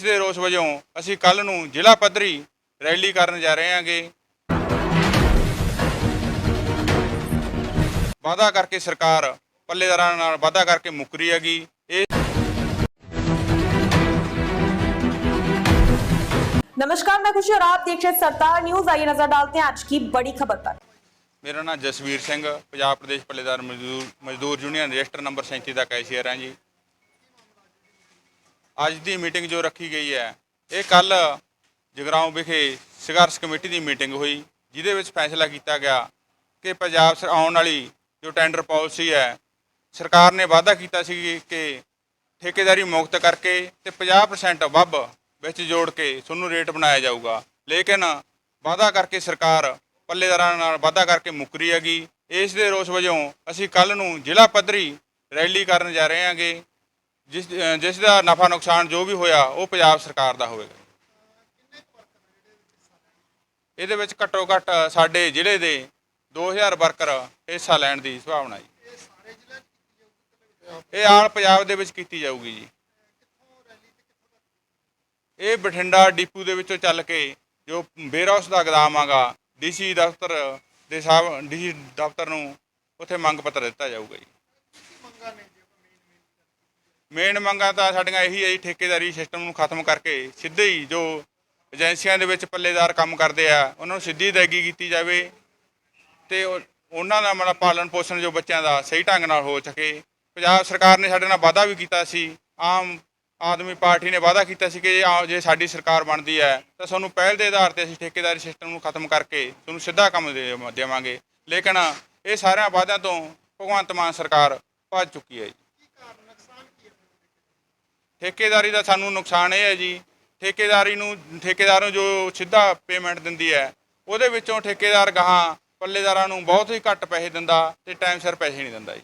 ਇਸ ਦੇ ਰੋਸ ਵਜੋਂ ਅਸੀਂ ਕੱਲ ਨੂੰ ਜ਼ਿਲ੍ਹਾ ਪੱਧਰੀ ਰੈਲੀ ਕਰਨ ਜਾ ਰਹੇ ਹਾਂਗੇ ਵਾਅਦਾ ਕਰਕੇ ਸਰਕਾਰ ਪੱਲੇਦਾਰਾਂ ਨਾਲ ਵਾਅਦਾ ਕਰਕੇ ਮੁੱਕਰੀ ਹੈਗੀ ਇਹ नमस्कार मैं खुशी और आप देख रहे हैं सरदार न्यूज आइए नजर डालते हैं आज की बड़ी खबर पर ਮੇਰਾ ਨਾਮ ਜਸਵੀਰ ਸਿੰਘ ਪੰਜਾਬ ਪ੍ਰਦੇਸ਼ ਪੱਲੇਦਾਰ ਮਜ਼ਦੂਰ ਮਜ਼ਦੂਰ ਯੂਨੀਅਨ ਰਜਿਸਟਰ ਨੰਬਰ 37 ਦਾ ਕੈਸ਼ੀਅਰ ਹਾਂ ਜੀ ਅੱਜ ਦੀ ਮੀਟਿੰਗ ਜੋ ਰੱਖੀ ਗਈ ਹੈ, ਇਹ ਕੱਲ ਜਗਰਾਉਂ ਵਿਖੇ ਸੰਘਰਸ਼ ਕਮੇਟੀ ਦੀ ਮੀਟਿੰਗ ਹੋਈ, ਜਿਹਦੇ ਵਿੱਚ ਫੈਸਲਾ ਕੀਤਾ ਗਿਆ ਕਿ ਪੰਜਾਬ ਸਰ, ਆਉਣ ਵਾਲੀ ਜੋ ਟੈਂਡਰ ਪਾਲਿਸੀ ਹੈ, ਸਰਕਾਰ ਨੇ ਵਾਅਦਾ ਕੀਤਾ ਸੀ ਕਿ ਠੇਕੇਦਾਰੀ ਮੁਕਤ ਕਰਕੇ ਤੇ 50% ਵੱਧ ਵਿੱਚ ਜੋੜ ਕੇ ਤੁਹਾਨੂੰ ਰੇਟ ਬਣਾਇਆ ਜਾਊਗਾ। ਲੇਕਿਨ ਵਾਅਦਾ ਕਰਕੇ ਸਰਕਾਰ ਪੱਲੇਦਾਰਾਂ ਨਾਲ ਵਾਅਦਾ ਕਰਕੇ ਮੁੱਕਰੀ ਹੈਗੀ। ਇਸ ਦੇ ਰੋਸ ਵਜੋਂ ਅਸੀਂ ਕੱਲ ਨੂੰ ਜ਼ਿਲ੍ਹਾ ਪੱਧਰੀ ਰੈਲੀ ਕਰਨ ਜਾ ਰਹੇ ਹਾਂਗੇ। ਜਿਸ ਜਿਸ ਦਾ ਨਫਾ ਨੁਕਸਾਨ ਜੋ ਵੀ ਹੋਇਆ, ਉਹ ਪੰਜਾਬ ਸਰਕਾਰ ਦਾ ਹੋਵੇਗਾ। ਇਹਦੇ ਵਿੱਚ ਘੱਟੋ ਘੱਟ ਸਾਡੇ ਜ਼ਿਲ੍ਹੇ ਦੇ 2000 ਵਰਕਰ ਹਿੱਸਾ ਲੈਣ ਦੀ ਸੰਭਾਵਨਾ ਜੀ। ਇਹ ਆਲ ਪੰਜਾਬ ਦੇ ਵਿੱਚ ਕੀਤੀ ਜਾਊਗੀ ਜੀ। ਇਹ ਬਠਿੰਡਾ ਡਿਪੂ ਦੇ ਵਿੱਚੋਂ ਚੱਲ ਕੇ ਜੋ ਬੇਰਹਾਊਸ ਦਾ ਗਦਾਮ ਆਗਾ ਡੀਸੀ ਦਫ਼ਤਰ ਦੇ ਸਾਹਿਬ, ਡੀਸੀ ਦਫ਼ਤਰ ਨੂੰ ਉੱਥੇ ਮੰਗ ਪੱਤਰ ਦਿੱਤਾ ਜਾਊਗਾ ਜੀ। ਮੇਨ ਮੰਗਾਂ ਤਾਂ ਸਾਡੀਆਂ ਇਹੀ ਹੈ ਜੀ, ਠੇਕੇਦਾਰੀ ਸਿਸਟਮ ਨੂੰ ਖਤਮ ਕਰਕੇ ਸਿੱਧੇ ਹੀ ਜੋ ਏਜੰਸੀਆਂ ਦੇ ਵਿੱਚ ਪੱਲੇਦਾਰ ਕੰਮ ਕਰਦੇ ਆ, ਉਹਨਾਂ ਨੂੰ ਸਿੱਧੀ ਅਦਾਇਗੀ ਕੀਤੀ ਜਾਵੇ ਤੇ ਉਹਨਾਂ ਦਾ ਮਤਲਬ ਪਾਲਣ ਪੋਸ਼ਣ ਜੋ ਬੱਚਿਆਂ ਦਾ ਸਹੀ ਢੰਗ ਨਾਲ ਹੋ ਸਕੇ। ਪੰਜਾਬ ਸਰਕਾਰ ਨੇ ਸਾਡੇ ਨਾਲ ਵਾਅਦਾ ਵੀ ਕੀਤਾ ਸੀ, ਆਮ ਆਦਮੀ ਪਾਰਟੀ ਨੇ ਵਾਅਦਾ ਕੀਤਾ ਸੀ ਕਿ ਜੇ ਆ- ਜੇ ਸਾਡੀ ਸਰਕਾਰ ਬਣਦੀ ਹੈ, ਤਾਂ ਸਾਨੂੰ ਪਹਿਲ ਦੇ ਆਧਾਰ ਤੇ ਅਸੀਂ ਠੇਕੇਦਾਰੀ ਸਿਸਟਮ ਨੂੰ ਖਤਮ ਕਰਕੇ ਤੁਹਾਨੂੰ ਸਿੱਧਾ ਕੰਮ ਦੇ ਦੇਵਾਂਗੇ। ਲੇਕਿਨ ਇਹ ਸਾਰਿਆਂ ਵਾਅਦਿਆਂ ਤੋਂ ਭਗਵੰਤ ਮਾਨ ਸਰਕਾਰ ਭੱਜ ਚੁੱਕੀ ਹੈ ਜੀ। ਠੇਕੇਦਾਰੀ ਦਾ ਸਾਨੂੰ ਨੁਕਸਾਨ ਇਹ ਹੈ ਜੀ। ਠੇਕੇਦਾਰੀ ਨੂੰ ਠੇਕੇਦਾਰ ਨੂੰ ਜੋ ਸਿੱਧਾ ਪੇਮੈਂਟ ਦਿੰਦੀ ਹੈ ਉਹਦੇ ਵਿੱਚੋਂ ਠੇਕੇਦਾਰ ਗਾਹਾਂ ਪੱਲੇਦਾਰਾਂ ਨੂੰ ਬਹੁਤ ਹੀ ਘੱਟ ਪੈਸੇ ਦਿੰਦਾ ਤੇ ਟਾਈਮ ਸਿਰ ਪੈਸੇ ਨਹੀਂ ਦਿੰਦਾ ਜੀ।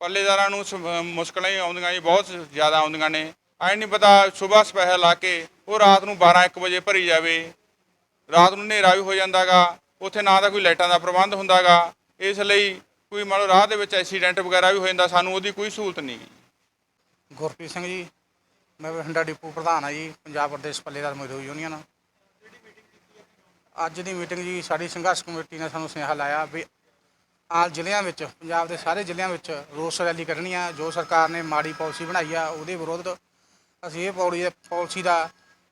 ਪੱਲੇਦਾਰਾਂ ਨੂੰ? ਮੁਸ਼ਕਲਾਂ ਹੀ ਆਉਂਦੀਆਂ ਜੀ ਬਹੁਤ ਜ਼ਿਆਦਾ ਆਉਂਦੀਆਂ ਨੇ। ਐ ਨਹੀਂ ਪਤਾ ਸਵੇਰ ਸਪੈਸ਼ਲ ਲਾ ਕੇ ਉਹ ਰਾਤ ਨੂੰ 12 1 ਵਜੇ ਭਰੀ ਜਾਵੇ। ਰਾਤ ਨੂੰ ਹਨੇਰਾ ਵੀ ਹੋ ਜਾਂਦਾਗਾ ਉੱਥੇ ਨਾ ਤਾਂ ਕੋਈ ਲਾਈਟਾਂ ਦਾ ਪ੍ਰਬੰਧ ਹੁੰਦਾਗਾ। ਇਸ ਲਈ ਕੋਈ ਮੰਨ ਲਓ ਰਾਹ ਦੇ ਵਿੱਚ ਐਕਸੀਡੈਂਟ ਵਗੈਰਾ ਵੀ ਹੋ ਜਾਂਦਾ, ਸਾਨੂੰ ਉਹਦੀ ਕੋਈ ਸਹੂਲਤ ਨਹੀਂ ਗੀ। ਗੁਰਪ੍ਰੀਤ ਸਿੰਘ ਜੀ, ਮੈਂ ਬਠਿੰਡਾ ਡਿਪੂ ਪ੍ਰਧਾਨ ਆ ਜੀ, ਪੰਜਾਬ ਪ੍ਰਦੇਸ਼ ਪੱਲੇਦਾਰ ਮਜ਼ਦੂਰ ਯੂਨੀਅਨ ਅੱਜ ਦੀ ਮੀਟਿੰਗ ਜੀ, ਸਾਡੀ ਸੰਘਰਸ਼ ਕਮੇਟੀ ਨੇ ਸਾਨੂੰ ਸੁਨੇਹਾ ਲਾਇਆ ਵੀ ਆਲ ਜ਼ਿਲ੍ਹਿਆਂ ਵਿੱਚ, ਪੰਜਾਬ ਦੇ ਸਾਰੇ ਜ਼ਿਲ੍ਹਿਆਂ ਵਿੱਚ ਰੋਸ ਰੈਲੀ ਕੱਢਣੀ ਆ, ਜੋ ਸਰਕਾਰ ਨੇ ਮਾੜੀ ਪਾਲਿਸੀ ਬਣਾਈ ਆ, ਉਹਦੇ ਵਿਰੋਧ ਅਸੀਂ ਇਹ ਪੌੜੀ, ਪਾਲਿਸੀ ਦਾ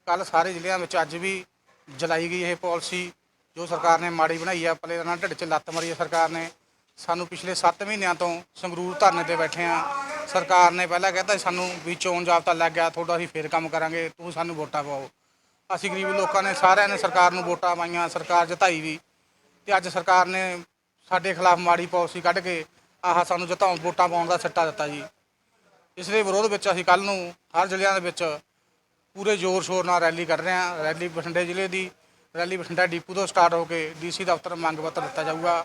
ਕੱਲ ਸਾਰੇ ਜ਼ਿਲ੍ਹਿਆਂ ਵਿੱਚ ਅੱਜ ਵੀ ਜਲਾਈ ਗਈ ਇਹ ਪਾਲਿਸੀ, ਜੋ ਸਰਕਾਰ ਨੇ ਮਾੜੀ ਬਣਾਈ ਆ ਪੱਲੇਦਾਰਾਂ ਢਿੱਡ 'ਚ ਲੱਤ ਮਾਰੀ ਆ ਸਰਕਾਰ ਨੇ। ਸਾਨੂੰ ਪਿਛਲੇ 7 ਮਹੀਨਿਆਂ ਤੋਂ ਸੰਗਰੂਰ ਧਰਨੇ ਤੇ ਬੈਠੇ ਆ ਸਰਕਾਰ ਨੇ ਪਹਿਲਾਂ ਕਹਿੰਦਾ ਸੀ ਸਾਨੂੰ ਵੀ ਚੋਣ ਜਾਬਤਾ ਲੱਗ ਗਿਆ, ਤੁਹਾਡਾ ਅਸੀਂ ਫੇਰ ਕੰਮ ਕਰਾਂਗੇ, ਤੁਸੀਂ ਸਾਨੂੰ ਵੋਟਾਂ ਪਾਓ। ਅਸੀਂ ਗਰੀਬ ਲੋਕਾਂ ਨੇ ਸਾਰਿਆਂ ਨੇ ਸਰਕਾਰ ਨੂੰ ਵੋਟਾਂ ਪਾਈਆਂ, ਸਰਕਾਰ ਜਿਤਾਈ ਵੀ। ਤੇ ਅੱਜ ਸਰਕਾਰ ਨੇ ਸਾਡੇ ਖਿਲਾਫ ਮਾੜੀ ਪਾਲਿਸੀ ਕੱਢ ਕੇ ਆਹ ਸਾਨੂੰ ਜਿਤਾਉਣ, ਵੋਟਾਂ ਪਾਉਣ ਦਾ ਸੱਟਾ ਦਿੱਤਾ ਜੀ। ਇਸ ਦੇ ਵਿਰੋਧ ਵਿੱਚ ਅਸੀਂ ਕੱਲ ਨੂੰ ਹਰ ਜ਼ਿਲ੍ਹਿਆਂ ਦੇ ਵਿੱਚ ਪੂਰੇ ਜ਼ੋਰ ਸ਼ੋਰ ਨਾਲ ਰੈਲੀ ਕੱਢ ਰਹੇ ਹਾਂ। ਰੈਲੀ ਬਠਿੰਡੇ ਜ਼ਿਲ੍ਹੇ ਦੀ, ਰੈਲੀ ਬਠਿੰਡਾ ਡੀਪੂ ਤੋਂ ਸਟਾਰਟ ਹੋ ਕੇ ਡੀਸੀ ਦਫ਼ਤਰ ਮੰਗ ਪੱਤਰ ਦਿੱਤਾ ਜਾਊਗਾ।